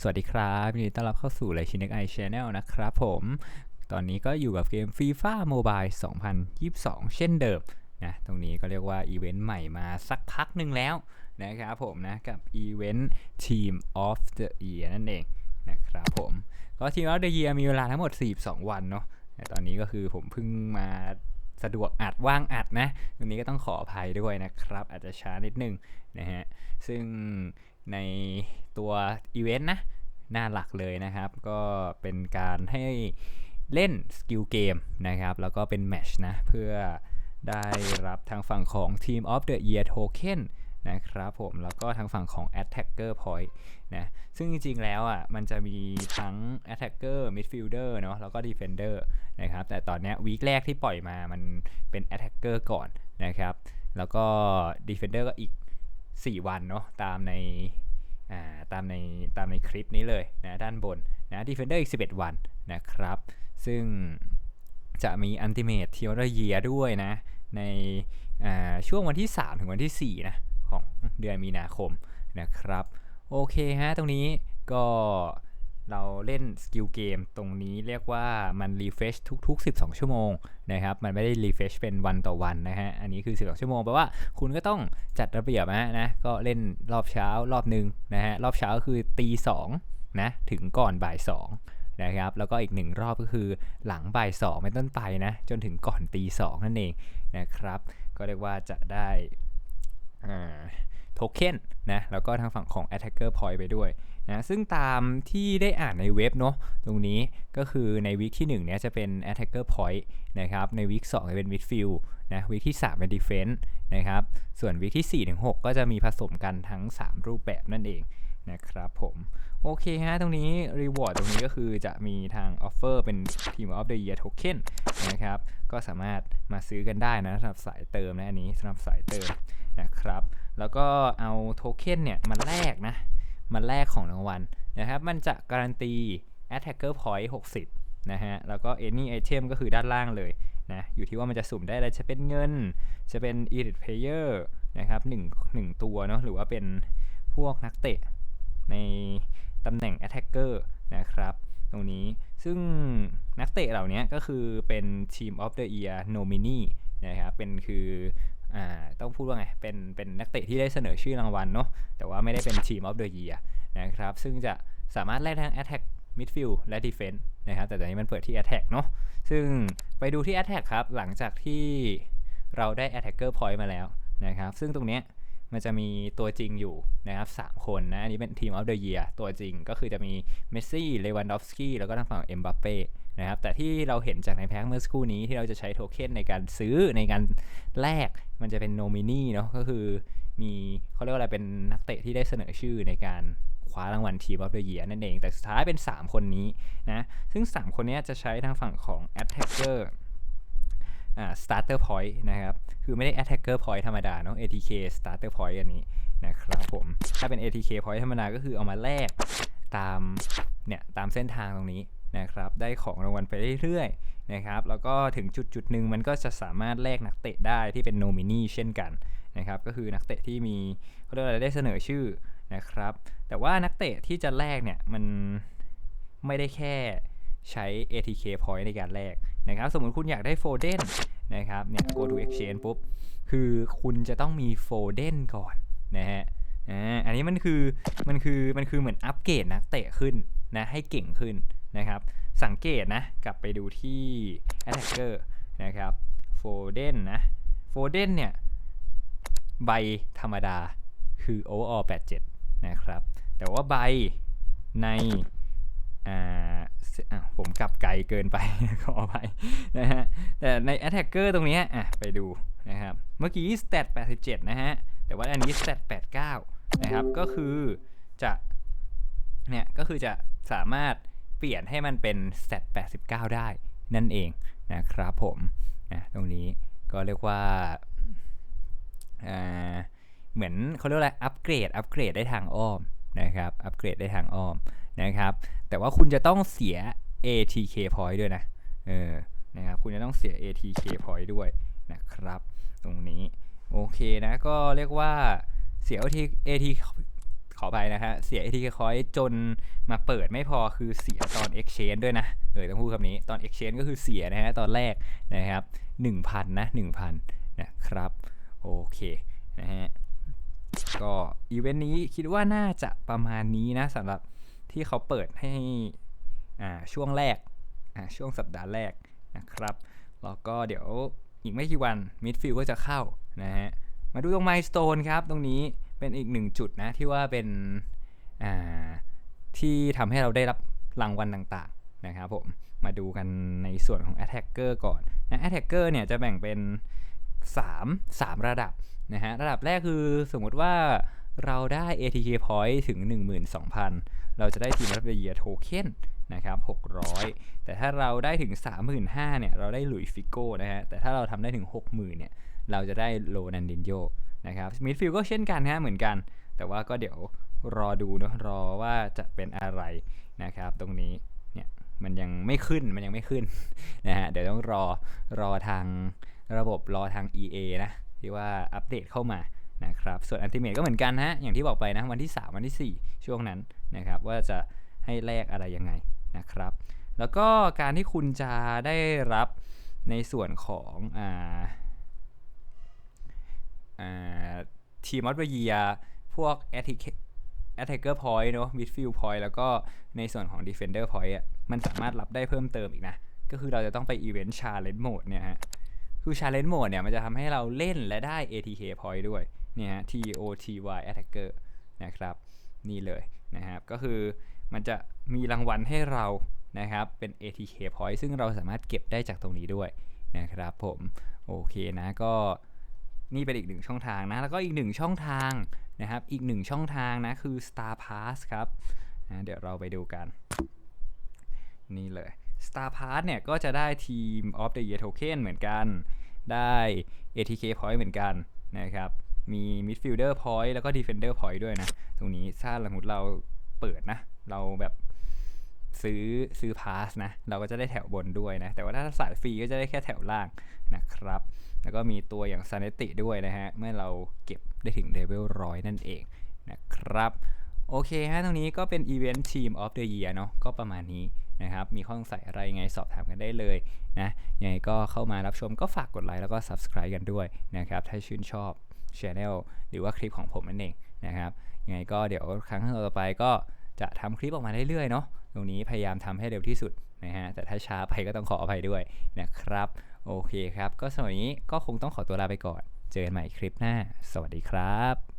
สวัสดีครับยินดีต้อนรับเข้าสู่ไลชินเน็กไอชแนลนะครับผม ตอนนี้ก็อยู่กับเกม FIFA Mobile 2022 เช่นเดิมนะตรงนี้ก็เรียกว่าอีเวนต์ใหม่มาสักพักหนึ่งแล้วนะครับผมนะกับอีเวนต์ Team of the Year นั่นเองนะครับผม ก็ Team of the Year มีเวลาทั้งหมด 42 วันเนาะแต่ตอนนี้ก็คือผมเพิ่งมาสะดวกอัดว่างอัดนะ ตรงนี้ก็ต้องขออภัยด้วยนะครับ อาจจะช้านิดนึงนะฮะ ซึ่ง ในตัวอีเวนต์นะ หน้าหลักเลยนะครับ ก็เป็นการให้เล่นสกิลเกมนะครับ แล้วก็เป็นแมชนะ เพื่อได้รับทางฝั่งของ Team of the Year Token นะครับผมแล้วก็ทางฝั่งของ Attacker Point นะซึ่งจริงๆแล้วอะมันจะมีทั้ง Attacker Midfielder เนาะแล้วก็ Defender นะครับแต่ตอนนี้วีคแรกที่ปล่อยมามันเป็น Attacker ก่อนนะครับแล้วก็ Defender ก็อีก 4 วันเนาะตามในาตามในตามในคลิปนี้เลยนะด้านบนนะ Defender อีก 11 วันนะครับ ซึ่งจะมี Ultimate t e o r Year ด้วยนะ ในช่วงวันที่ 3 ถึงวันที่ 4 นะ ของเดือนมีนาคมนะครับ โอเคฮะ ตรงนี้ก็ เราเล่นสกิลเกมตรงนี้เรียกว่ามันรีเฟชทุก ๆ 12 ชั่วโมงนะครับ มันไม่ได้รีเฟชเป็นวันต่อวันนะฮะ อันนี้คือ 12 ชั่วโมงแปลว่าคุณก็ต้องจัดระเบียบนะนะ ก็เล่นรอบเช้ารอบหนึ่งนะฮะ รอบเช้าก็คือตีสองนะถึงก่อนบ่ายสองนะครับ แล้วก็อีกหนึ่งรอบก็คือหลังบ่ายสองเป็นต้นไปนะ จนถึงก่อนตีสองนั่นเองนะครับ ก็เรียกว่าจะได้โทเค็นนะ แล้วก็ทางฝั่งของ attacker point ไปด้วย นะซึ่งตามที่ได้อ่านในเว็บเนาะตรงนี้ก็คือในวีคที่1เนี่ยจะเป็น attacker point นะครับในวีค2จะเป็น midfield นะวีคที่ 3 เป็น defense นะครับส่วนวีคที่4ถึง6ก็จะมีผสมกันทั้ง 3 รูปแบบนั่นเองนะครับผมโอเคฮะตรงนี้ reward ตรงนี้ก็คือจะมีทาง offer เป็น team of the year token นะครับก็สามารถมาซื้อกันได้นะสำหรับสายเติมนะอันนี้สำหรับสายเติมนะครับแล้วก็เอาโทเค็นเนี่ยมาแลกนะ มันแรกของรางวัลนะครับ มันจะการันตี attacker point 60 นะฮะ แล้วก็ any item ก็คือด้านล่างเลยนะ อยู่ที่ว่ามันจะสุ่มได้อะไร จะเป็นเงิน จะเป็น elite player นะครับ1 1ตัวเนาะ หรือว่าเป็นพวกนักเตะในตำแหน่ง attacker นะครับ ตรงนี้ ซึ่งนักเตะเหล่านี้ก็คือเป็น team of the year nominee นะครับ เป็นคือ อ่าต้องพูดว่าไง เป็นเป็นนักเตะที่ได้เสนอชื่อรางวัลเนาะแต่ว่าไม่ได้เป็นทีมออฟเดอะเยียนะครับ ซึ่งจะสามารถไล่ทั้ง Attack Midfield และ Defense นะครับแต่ตอนนี้มันเปิดที่ Attack เนาะซึ่งไปดูที่ Attack ครับ หลังจากที่เราได้ Attacker Point มาแล้วนะครับ ซึ่งตรงนี้มันจะมีตัวจริงอยู่นะครับ 3 คนนะ อันนี้เป็นทีมออฟเดอะเยียตัวจริงก็คือจะมีเมสซี่เลวันดอฟสกี้แล้วก็ทางฝั่งเอ็มบัปเป้ นะครับแต่ที่เราเห็นจากในแพ็คเมื่อสักครู่นี้ที่เราจะใช้โทเค็นในการซื้อในการแลกมันจะเป็นโนมินีเนาะก็คือมีเขาเรียกว่าอะไรเป็นนักเตะที่ได้เสนอชื่อในการคว้ารางวัลทีมออฟเดอะเยียนั่นเอง แต่สุดท้ายเป็น 3 คนนี้นะซึ่ง 3 คนนี้จะใช้ทางฝั่งของ attacker อ่า starter point นะครับ คือไม่ได้ attacker point ธรรมดาเนาะ ATK starter point อันนี้นะครับผม ถ้าเป็น ATK point ธรรมดาก็คือเอามาแลกตามเนี่ยตามเส้นทางตรงนี้ นะครับได้ของรางวัลไปเรื่อยๆนะครับแล้วก็ถึงจุดจุดหนึ่งมันก็จะสามารถแลกนักเตะได้ที่เป็นโนมินีเช่นกันนะครับก็คือนักเตะที่มีเขาเรียกอะไรได้เสนอชื่อนะครับแต่ว่านักเตะที่จะแลกเนี่ยมันไม่ได้แค่ใช้ ATK point ในการแลกนะครับสมมุติคุณอยากได้โฟเดนนะครับเนี่ย go to exchange ปุ๊บคือคุณจะต้องมีโฟเดนก่อนนะฮะอันนี้มันคือมันคือมันคือเหมือนอัปเกรดนักเตะขึ้นนะให้เก่งขึ้น นะครับ สังเกตนะ กลับไปดูที่ attacker นะครับ Foden นะ Foden เนี่ย ใบธรรมดาคือ overall 87 นะครับ แต่ว่าใบในอ่าผมกลับไกลเกินไปขออภัยนะฮะ แต่ใน attacker ตรงนี้อะไปดูนะครับ เมื่อกี้ stat 87 นะฮะ แต่ว่าอันนี้ stat 89 นะครับ ก็คือจะ เนี่ย ก็คือจะสามารถ เปลี่ยนให้มันเป็น s a t 89 ได้นั่นเองนะครับผมนะตรงนี้ก็เรียกว่าเหมือนเขาเรียกอะไรอัปเกรดอัปเกรดได้ทางอ้อมนะครับอัปเกรดได้ทางอ้อมนะครับ แต่ว่าคุณจะต้องเสีย ATK point ด้วยนะเออนะครับคุณจะต้องเสีย ATK point ด้วยนะครับ ตรงนี้โอเคนะก็เรียกว่าเสีย ATK ขอไปนะฮะเสีย ATK Coin จนมาเปิดไม่พอคือเสียตอน Exchange ด้วยนะเออต้องพูดคำนี้ตอน Exchange ก็คือเสียนะฮะตอนแรกนะครับ 1,000 นะ1,000 นะครับ โอเคนะฮะก็อีเวนต์นี้คิดว่าน่าจะประมาณนี้นะสำหรับที่เขาเปิดให้อ่าช่วงแรกอ่าช่วงสัปดาห์แรกนะครับแล้วก็เดี๋ยวอีกไม่กี่วันมิดฟิลก็จะเข้านะฮะมาดูตรงไม l ส t ตนครับตรงนี้ เป็นอีกหนึ่งจุดนะที่ว่าเป็นที่ทำให้เราได้รับรางวัลต่างๆนะครับผมมาดูกันในส่วนของ Attacker ก่อนนะ Attacker เนี่ยจะแบ่งเป็น 3 3 ระดับนะฮะระดับแรกคือสมมุติว่าเราได้ ATK Point ถึง 12,000 เราจะได้ทีมรับเยียโทเค็นนะครับ 600 แต่ถ้าเราได้ถึง 35,000เนี่ย เราได้หลุยฟิโก้นะฮะ แต่ถ้าเราทำได้ถึง 60,000เนี่ย เราจะได้โลนันดินโย นะครับมิดฟิลก็เช่นกันฮะเหมือนกัน แต่ว่าก็เดี๋ยวรอดูนะรอว่าจะเป็นอะไรนะครับ ตรงนี้เนี่ยมันยังไม่ขึ้นมันยังไม่ขึ้นนะฮะเดี๋ยวต้องรอรอทางระบบรอทาง EA นะที่ว่าอัปเดตเข้ามานะครับส่วนอันติเมตก็เหมือนกันฮะอย่างที่บอกไปนะวันที่ 3 วันที่ 4 ช่วงนั้นนะครับว่าจะให้แลกอะไรยังไงนะครับ แล้วก็การที่คุณจะได้รับในส่วนของอ่า ทีมออสเบียพวก attacker point เนอะ midfield point แล้วก็ในส่วนของ defender point อะมันสามารถรับได้เพิ่มเติมอีกนะ ก็คือเราจะต้องไป event challenge mode เนี่ยฮะ คือ challenge mode เนี่ยมันจะทำให้เราเล่นและได้ ATK point ด้วย เนี่ยฮะ TOTY attacker นะครับ นี่เลยนะครับ ก็คือมันจะมีรางวัลให้เรานะครับ เป็น ATK point ซึ่งเราสามารถเก็บได้จากตรงนี้ด้วยนะครับผม โอเคนะก็ นี่เป็นอีกหนึ่งช่องทางนะ แล้วก็อีกหนึ่งช่องทางนะครับ อีกหนึ่งช่องทางนะคือ Star Pass ครับนะเดี๋ยวเราไปดูกัน นี่เลย Star Pass เนี่ยก็จะได้ทีม of the Year Token เหมือนกัน ได้ ATK Point เหมือนกันนะครับ มี Midfielder Point แล้วก็ Defender Point ด้วยนะ ตรงนี้ถ้าสมมติเราเปิดนะ เราแบบซื้อซื้อพาสนะ เราก็จะได้แถวบนด้วยนะ แต่ว่าถ้าสายฟรีก็จะได้แค่แถวล่างนะครับ แล้วก็มีตัวอย่างซานติด้วยนะฮะ เมื่อเราเก็บได้ถึงเลเวลร้อยนั่นเองนะครับ โอเคฮะตรงนี้ก็เป็นอีเวนต์ทีมออฟเดอะเยียเนาะก็ประมาณนี้นะครับ มีข้อสงสัยอะไรยังไงสอบถามกันได้เลยนะยังไงก็เข้ามารับชมก็ฝากกดไลค์แล้วก็ Subscribe กันด้วยนะครับ ถ้าชื่นชอบช anel หรือว่าคลิปของผมนั่นเองนะครับยังไงก็เดี๋ยวครั้งต่อไปก็จะทำคลิปออกมาเรื่อยๆเนาะตรงนี้พยายามทำให้เร็วที่สุดนะฮะแต่ถ้าช้าไปก็ต้องขออภัยด้วยนะครับ โอเคครับ ก็สำหรับนี้ก็คงต้องขอตัวลาไปก่อน เจอกันใหม่คลิปหน้า สวัสดีครับ